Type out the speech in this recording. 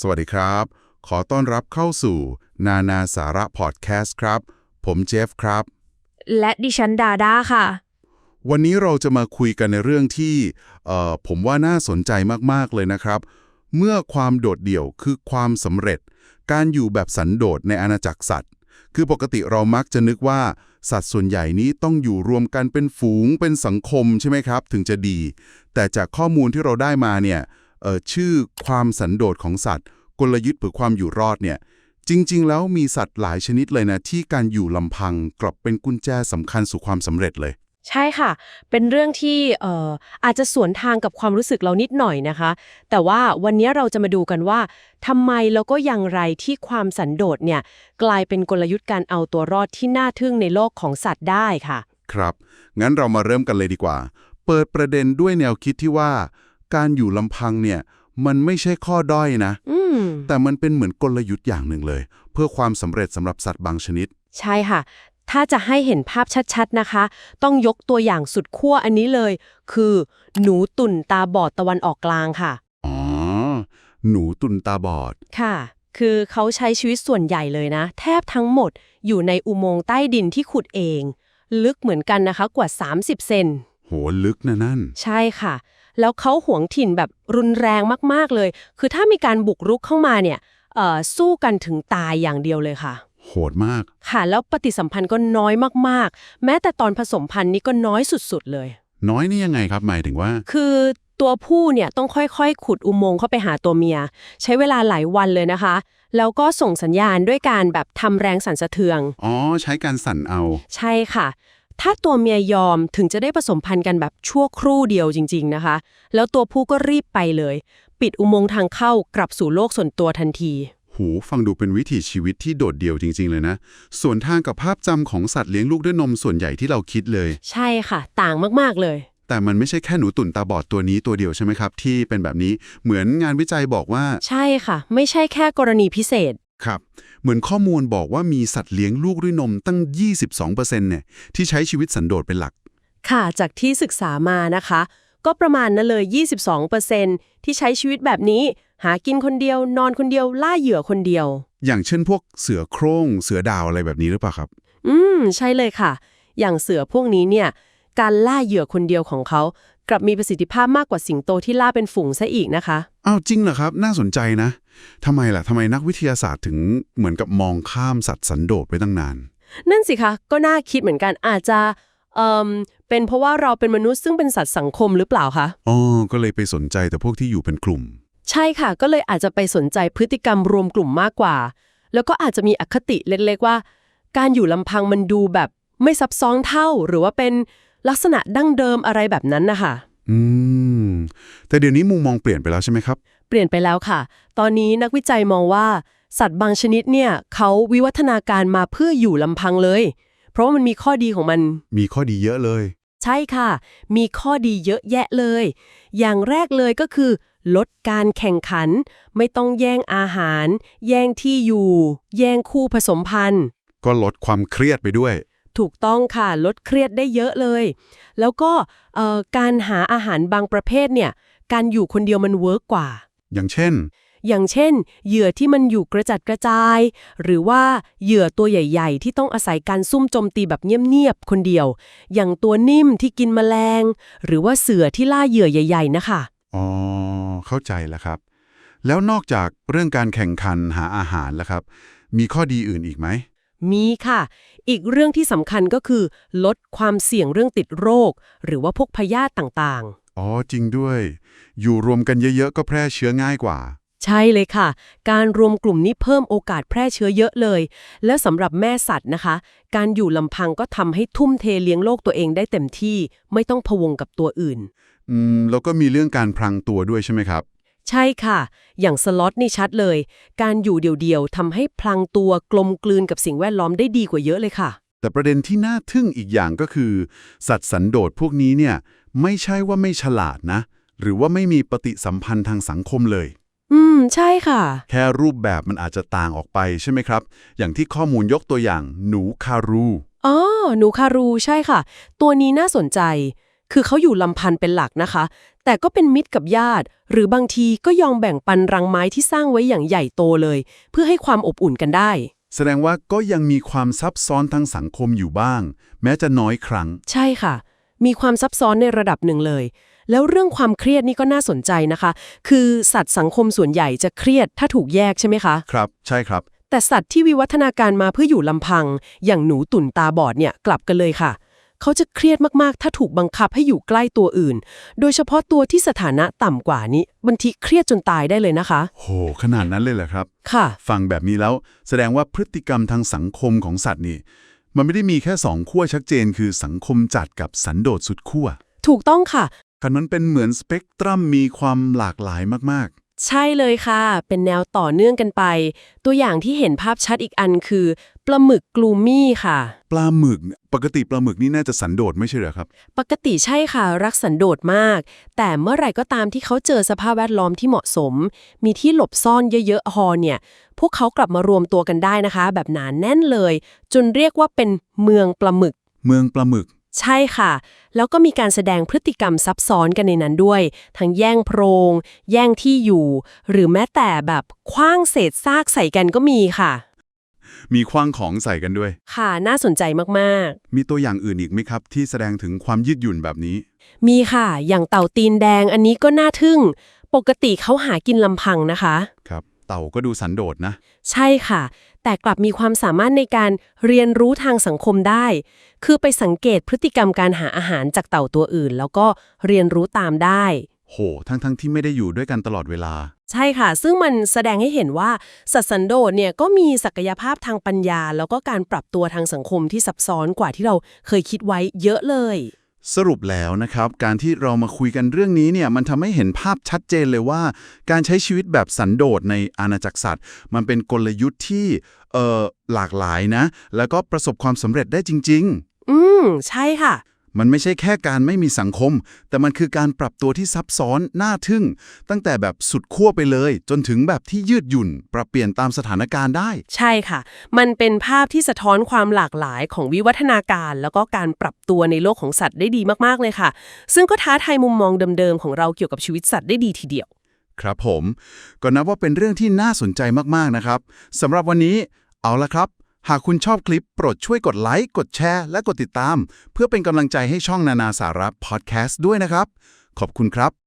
สวัสดีครับ ขอต้อนรับเข้าสู่ นานาสาระพอดแคสต์ครับ ผมเจฟครับ และดิฉันดาด้าค่ะ วันนี้เราจะมาคุยกันในเรื่องที่เอ่อผมว่าน่าสนใจมาก ๆ เลยนะครับ เมื่อความโดดเดี่ยวคือความสำเร็จ การอยู่แบบสันโดษในอาณาจักรสัตว์ คือปกติเรามักจะนึกว่า สัตว์ส่วนใหญ่นี้ต้องอยู่รวมกันเป็นฝูงเป็นสังคมใช่ไหมครับ ถึงจะดี แต่จากข้อมูลที่เราได้มาเนี่ยชื่อความสันโดษของสัตว์ กลยุทธ์เพื่อความอยู่รอดเนี่ยจริง ๆ แล้วมีสัตว์หลายชนิดเลยนะที่การอยู่ลำพังกลับเป็นกุญแจสำคัญสู่ความสำเร็จเลย ใช่ค่ะ เป็นเรื่องที่เอ่ออาจจะสวนทางกับความรู้สึกเรานิดหน่อยนะคะ แต่ว่าวันนี้เราจะมาดูกันว่าทำไมแล้วก็อย่างไรที่ความสันโดษเนี่ย กลายเป็นกลยุทธ์การเอาตัวรอดที่น่าทึ่งในโลกของสัตว์ได้ค่ะ ครับ งั้นเรามาเริ่มกันเลยดีกว่า เปิดประเด็นด้วยแนวคิดที่ว่า การอยู่ลำพังเนี่ย มันไม่ใช่ข้อด้อยนะ อืม แต่มันเป็นเหมือนกลยุทธ์อย่างหนึ่งเลย เพื่อความสำเร็จสำหรับสัตว์บางชนิด ใช่ค่ะ ถ้าจะให้เห็นภาพชัดๆนะคะ ต้องยกตัวอย่างสุดขั้วอันนี้เลย คือ หนูตุ่นตาบอดตะวันออกกลางค่ะ อ๋อ หนูตุนตาบอด ค่ะ คือเขาใช้ชีวิตส่วนใหญ่เลยนะ แทบทั้งหมดอยู่ในอุโมงค์ใต้ดินที่ขุดเอง ลึกเหมือนกันนะคะกว่า 30 เซนโหลึกนะนั่น ใช่ค่ะ แล้วเขาหวงถิ่นแบบรุนแรงมากๆเลย คือถ้ามีการบุกรุกเข้ามาเนี่ยเอ่อสู้กันถึงตายอย่างเดียวเลยค่ะ โหดมาก ค่ะแล้วปฏิสัมพันธ์ก็น้อยมากๆ แม้แต่ตอนผสมพันธุ์นี่ก็น้อยสุดๆเลย น้อยนี่ยังไงครับหมายถึงว่า คือตัวผู้เนี่ยต้องค่อยๆ ขุดอุโมงค์เข้าไปหาตัวเมีย ใช้เวลาหลายวันเลยนะคะ แล้วก็ส่งสัญญาณด้วยการแบบทำแรงสั่นสะเทือง อ๋อ ใช้การสั่นเอา ใช่ค่ะ ถ้าตัวเมียยอมถึงจะได้ผสมพันธุ์กันแบบชั่วครู่เดียวจริง ๆนะคะ แล้วตัวผู้ก็รีบไปเลย ปิดอุโมงค์ทางเข้ากลับสู่โลกส่วนตัวทันที หูฟังดูเป็นวิถีชีวิตที่โดดเดี่ยวจริง ๆ เลยนะ ส่วนทางกับภาพจำของสัตว์เลี้ยงลูกด้วยนมส่วนใหญ่ที่เราคิดเลย ใช่ค่ะ ต่างมากๆเลย แต่มันไม่ใช่แค่หนูตุ่นตาบอดตัวนี้ตัวเดียวใช่ไหมครับ ที่เป็นแบบนี้เหมือนงานวิจัยบอกว่าใช่ค่ะ ไม่ใช่แค่กรณีพิเศษ ครับ เหมือนข้อมูลบอกว่ามีสัตว์เลี้ยงลูกด้วยนมตั้ง 22%เนี่ยที่ใช้ชีวิตสันโดษเป็นหลัก ค่ะ จากที่ศึกษามานะคะ ก็ประมาณนั้นเลย 22%ที่ใช้ชีวิตแบบนี้ หากินคนเดียวนอนคนเดียวล่าเหยื่อคนเดียว อย่างเช่นพวกเสือโคร่งเสือดาวอะไรแบบนี้หรือเปล่าครับ อืม ใช่เลยค่ะ อย่างเสือพวกนี้เนี่ย การล่าเหยื่อคนเดียวของเขากลับมีประสิทธิภาพมากกว่าสิงโตที่ล่าเป็นฝูงซะอีกนะคะอ้าวจริงเหรอครับ น่าสนใจนะทำไมล่ะทำไมนักวิทยาศาสตร์ถึงเหมือนกับมองข้ามสัตว์สันโดษไปตั้งนาน นั่นสิคะก็น่าคิดเหมือนกันอาจจะเอ่ม เป็นเพราะว่าเราเป็นมนุษย์ซึ่งเป็นสัตว์สังคมหรือเปล่าคะ อ๋อ ก็เลยไปสนใจแต่พวกที่อยู่เป็นกลุ่ม ใช่ค่ะ ก็เลยอาจจะไปสนใจพฤติกรรมรวมกลุ่มมากกว่า แล้วก็อาจจะมีอคติเล็กๆว่า การอยู่ลำพังมันดูแบบไม่ซับซ้อนเท่า หรือว่าเป็นลักษณะดั้งเดิมอะไรแบบนั้นนะคะอืม แต่เดี๋ยวนี้มุมมองเปลี่ยนไปแล้วใช่ไหมครับ เปลี่ยนไปแล้วค่ะ ตอนนี้นักวิจัยมองว่า สัตว์บางชนิดเนี่ยเขาวิวัฒนาการมาเพื่ออยู่ลำพังเลย เพราะว่ามันมีข้อดีของมัน มีข้อดีเยอะเลย ใช่ค่ะ มีข้อดีเยอะแยะเลย อย่างแรกเลยก็คือ ลดการแข่งขัน ไม่ต้องแย่งอาหาร แย่งที่อยู่ แย่งคู่ผสมพันธุ์ ก็ลดความเครียดไปด้วย ถูกต้องค่ะ ลดเครียดได้เยอะเลย แล้วก็เอ่อการหาอาหารบางประเภทเนี่ย การอยู่คนเดียวมันเวิร์กกว่า อย่างเช่น อย่างเช่น เหยื่อที่มันอยู่กระจัดกระจาย หรือว่าเหยื่อตัวใหญ่ ๆ ที่ต้องอาศัยการซุ่มโจมตีแบบเงียบๆคนเดียว อย่างตัวนิ่มที่กินแมลง หรือว่าเสือที่ล่าเหยื่อใหญ่ ๆ นะคะอ๋อเข้าใจแล้วครับ แล้วนอกจากเรื่องการแข่งขันหาอาหารแล้วครับ มีข้อดีอื่นอีกไหมมีค่ะ อีกเรื่องที่สำคัญก็คือ ลดความเสี่ยงเรื่องติดโรค หรือว่าพวกพยาธิต่าง อ๋อจริงด้วย อยู่รวมกันเยอะๆ ก็แพร่เชื้อง่ายกว่าๆใช่เลยค่ะ การรวมกลุ่มนี้เพิ่มโอกาสแพร่เชื้อเยอะเลย และสำหรับแม่สัตว์นะคะ การอยู่ลำพังก็ทำให้ทุ่มเทเลี้ยงโลกตัวเองได้เต็มที่ ไม่ต้องพะวงกับตัวอื่น อืม แล้วก็มีเรื่องการพรางตัวด้วยใช่ไหมครับ ใช่ค่ะ อย่างสล็อตนี่ชัดเลย การอยู่เดี่ยวๆทำให้พลังตัวกลมกลืนกับสิ่งแวดล้อมได้ดีกว่าเยอะเลยค่ะ แต่ประเด็นที่น่าทึ่งอีกอย่างก็คือ สัตว์สันโดษพวกนี้เนี่ยไม่ใช่ว่าไม่ฉลาดนะ หรือว่าไม่มีปฏิสัมพันธ์ทางสังคมเลย อืม ใช่ค่ะ แค่รูปแบบมันอาจจะต่างออกไปใช่ไหมครับ อย่างที่ข้อมูลยกตัวอย่างหนูคารูอ๋อหนูคารูใช่ค่ะ ตัวนี้น่าสนใจ คือเขาอยู่ลำพันเป็นหลักนะคะ แต่ก็เป็นมิตรกับญาติ หรือบางทีก็ยอมแบ่งปันรังไม้ที่สร้างไว้อย่างใหญ่โตเลย เพื่อให้ความอบอุ่นกันได้ แสดงว่าก็ยังมีความซับซ้อนทางสังคมอยู่บ้าง แม้จะน้อยครั้ง ใช่ค่ะ มีความซับซ้อนในระดับหนึ่งเลย แล้วเรื่องความเครียดนี่ก็น่าสนใจนะคะ คือสัตว์สังคมส่วนใหญ่จะเครียดถ้าถูกแยกใช่ไหมคะ ครับ ใช่ครับ แต่สัตว์ที่วิวัฒนาการมาเพื่ออยู่ลำพัง อย่างหนูตุ่นตาบอดเนี่ยกลับกันเลยค่ะ เขาจะเครียดมากๆ ถ้าถูกบังคับให้อยู่ใกล้ตัวอื่น โดยเฉพาะตัวที่สถานะต่ำกว่านี้บางทีเครียดจนตายได้เลยนะคะ โห ขนาดนั้นเลยเหรอครับ ค่ะ ฟังแบบนี้แล้วแสดงว่าพฤติกรรมทางสังคมของสัตว์นี่ มันไม่ได้มีแค่สองขั้วชัดเจน คือสังคมจัดกับสันโดษสุดขั้วถูกต้องค่ะคันมันเป็นเหมือนสเปกตรัมมีความหลากหลายมาก ใช่เลยค่ะ เป็นแนวต่อเนื่องกันไป ตัวอย่างที่เห็นภาพชัดอีกอันคือปลาหมึกกลูมี่ค่ะๆปลาหมึกเนี่ยปกติปลาหมึกนี่น่าจะสันโดษไม่ใช่เหรอครับ ปกติใช่ค่ะ รักสันโดษมาก แต่เมื่อไหร่ก็ตามที่เขาเจอสภาพแวดล้อมที่เหมาะสม มีที่หลบซ่อนเยอะๆฮอเนี่ย พวกเขากลับมารวมตัวกันได้นะคะ แบบหนานแน่นเลย จนเรียกว่าเป็นเมืองปลาหมึก เมืองปลาหมึก ใช่ค่ะ แล้วก็มีการแสดงพฤติกรรมซับซ้อนกันในนั้นด้วย ทั้งแย่งโพรง แย่งที่อยู่ หรือแม้แต่แบบคว้างเศษซากใส่กันก็มีค่ะ มีคว้างของใส่กันด้วย ค่ะน่าสนใจมากๆมีตัวอย่างอื่นอีกไหมครับ ที่แสดงถึงความยืดหยุ่นแบบนี้มีค่ะ อย่างเต่าตีนแดงอันนี้ก็น่าทึ่ง ปกติเขาหากินลำพังนะคะ ครับ เต่าก็ดูสันโดษนะ ใช่ค่ะ แต่กลับมีความสามารถในการเรียนรู้ทางสังคมได้ คือไปสังเกตพฤติกรรมการหาอาหารจากเต่าตัวอื่น แล้วก็เรียนรู้ตามได้ โห ทั้งๆที่ไม่ได้อยู่ด้วยกันตลอดเวลา ใช่ค่ะ ซึ่งมันแสดงให้เห็นว่าสัตว์สันโดษเนี่ยก็มีศักยภาพทางปัญญา แล้วก็การปรับตัวทางสังคมที่ซับซ้อนกว่าที่เราเคยคิดไว้เยอะเลย สรุปแล้วนะครับ การที่เรามาคุยกันเรื่องนี้เนี่ยมันทำให้เห็นภาพชัดเจนเลยว่า การใช้ชีวิตแบบสันโดษในอาณาจักรสัตว์ มันเป็นกลยุทธ์ที่เอ่อหลากหลายนะ แล้วก็ประสบความสำเร็จได้จริงอืม ใช่ค่ะ มันไม่ใช่แค่การไม่มีสังคม แต่มันคือการปรับตัวที่ซับซ้อนน่าทึ่ง ตั้งแต่แบบสุดขั้วไปเลย จนถึงแบบที่ยืดหยุ่น ปรับเปลี่ยนตามสถานการณ์ได้ ใช่ค่ะ มันเป็นภาพที่สะท้อนความหลากหลายของวิวัฒนาการ แล้วก็การปรับตัวในโลกของสัตว์ได้ดีมากๆเลยค่ะ ซึ่งก็ท้าทายมุมมองเดิมๆของเราเกี่ยวกับชีวิตสัตว์ได้ดีทีเดียว ครับผม ก็นับว่าเป็นเรื่องที่น่าสนใจมากๆนะครับสำหรับวันนี้เอาละครับ หากคุณชอบคลิปโปรดช่วยกดไลค์ กดแชร์ และกดติดตาม เพื่อเป็นกำลังใจให้ช่องนานาสาระพอดแคสต์ด้วยนะครับ ขอบคุณครับ